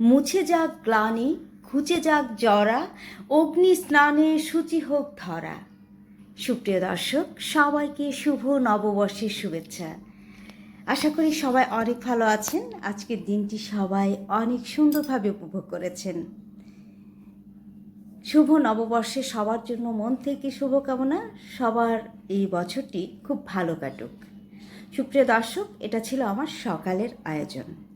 মুছে যাক গ্লানি, ঘুচে যাক জরা, অগ্নি স্নানে সূচি হোক ধরা। সুপ্রিয় দর্শক, সবাইকে শুভ নববর্ষের শুভেচ্ছা। আশা করি সবাই অনেক ভালো আছেন। আজকের দিনটি সবাই অনেক সুন্দরভাবে উপভোগ করেছেন। শুভ নববর্ষে সবার জন্য মন থেকে শুভকামনা। সবার এই বছরটি খুব ভালো কাটুক। সুপ্রিয় দর্শক, এটা ছিল আমার সকালের আয়োজন।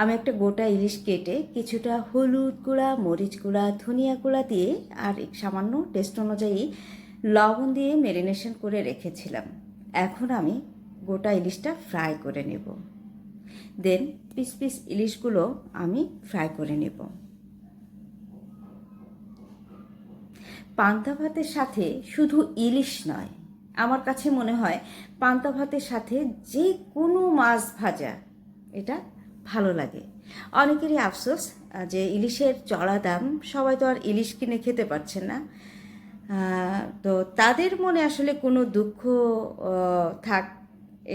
আমি একটা গোটা ইলিশ কেটে কিছুটা হলুদ গুঁড়া, মরিচ গুঁড়া, ধনিয়া গুঁড়া দিয়ে আর সামান্য টেস্ট অনুযায়ী লবণ দিয়ে ম্যারিনেশন করে রেখেছিলাম। এখন আমি গোটা ইলিশটা ফ্রাই করে নেব। দেন পিস পিস ইলিশগুলো আমি ফ্রাই করে নেব। পান্তা ভাতের সাথে শুধু ইলিশ নয়, আমার কাছে মনে হয় পান্তা ভাতের সাথে যে কোনো মাছ ভাজা, এটা ভালো লাগে। অনেকেরই আফসোস যে ইলিশের চড়া দাম সবাই তো আর ইলিশ কিনে খেতে পারছে না। তো তাদের মনে আসলে কোনো দুঃখ থাক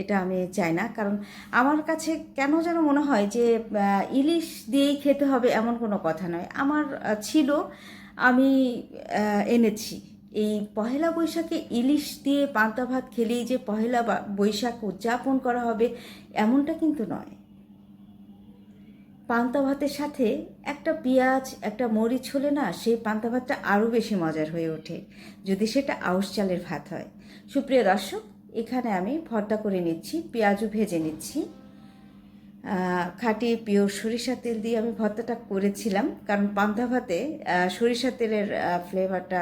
এটা আমি চাই না। কারণ আমার কাছে কেন যেন মনে হয় যে ইলিশ দিয়েই খেতে হবে এমন কোনো কথা নয়। আমার ছিল, আমি এনেছি। এই পহেলা বৈশাখে ইলিশ দিয়ে পান্তা ভাত খেলেই যে পহেলা বৈশাখ উদযাপন করা হবে এমনটা কিন্তু নয়। পান্তা ভাতের সাথে একটা পেঁয়াজ, একটা মরিচ হলে না সেই পান্তা ভাতটা আরও বেশি মজার হয়ে ওঠে, যদি সেটা আউশ চালের ভাত হয়। সুপ্রিয় দর্শক, এখানে আমি ভর্তা করে নিচ্ছি, পেঁয়াজও ভেজে নিচ্ছি। খাঁটি পিওর সরিষা তেল দিয়ে আমি ভর্তাটা করেছিলাম, কারণ পান্তা ভাতে সরিষা তেলের ফ্লেভারটা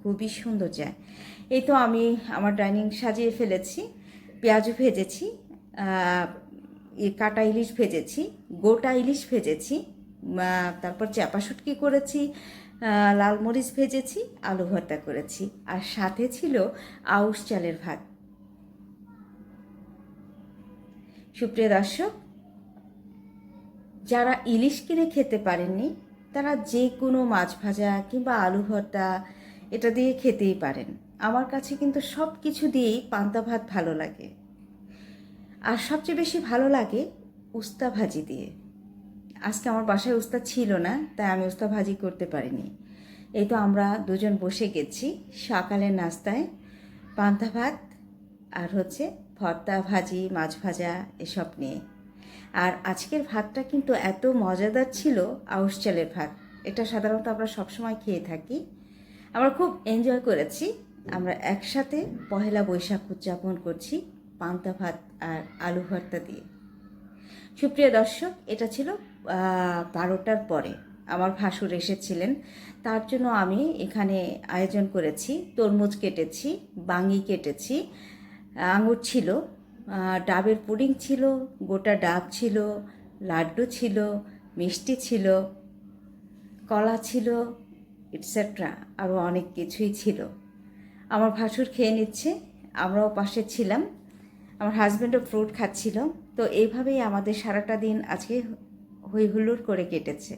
খুবই সুন্দর যায়। এই তো আমি আমার ডাইনিং সাজিয়ে ফেলেছি, পেঁয়াজও ভেজেছি কাটা ইলিশ ভেজেছি, গোটা ইলিশ ভেজেছি তারপর চাপা শুটকি করেছি লাল মরিচ ভেজেছি, আলু ভর্তা করেছি, আর সাথে ছিল আউশ চালের ভাত। সুপ্রিয় দর্শক, যারা ইলিশ কিনে খেতে পারেননি, তারা যে কোনো মাছ ভাজা কিংবা আলু ভর্তা এটা দিয়ে খেতেই পারেন। আমার কাছে কিন্তু সব কিছু দিয়েই পান্তা ভাত ভালো লাগে। আর সবচেয়ে বেশি ভালো লাগে উস্তা ভাজি দিয়ে। আজকে আমার বাসায় উস্তা ছিল না, তাই আমি উস্তা ভাজি করতে পারিনি। এই তো আমরা দুজন বসে গেছি সকালের নাস্তায়। পান্তা ভাত আর হচ্ছে ভর্তা ভাজি, মাছ ভাজা এসব নিয়ে। আর আজকের ভাতটা কিন্তু এত মজাদার ছিল আউশ চালের ভাত। এটা সাধারণত আমরা সবসময় খেয়ে থাকি। আমরা খুব এনজয় করেছি। আমরা একসাথে পহেলা বৈশাখ উদযাপন করছি। পান্তা ভাত আর আলু ভর্তা দিয়ে। সুপ্রিয় দর্শক, এটা ছিল বারোটার পরে আমার ভাসুর এসেছিলেন। তার জন্য আমি এখানে আয়োজন করেছি, তরমুজ কেটেছি, বাঙি কেটেছি, আঙুর ছিল ডাবের পুডিং ছিল, গোটা ডাব ছিল, লাড্ডু ছিল, মিষ্টি ছিল, কলা ছিল ইটসেট্রা আরও অনেক কিছুই ছিল। আমার ভাসুর খেয়ে নিচ্ছে, আমরাও পাশে ছিলাম। আমার হাজব্যান্ডও ফ্রুট খাচ্ছিল। তো এইভাবেই আমাদের সারাটা দিন আজকে হই হুল্লোড় করে কেটেছে।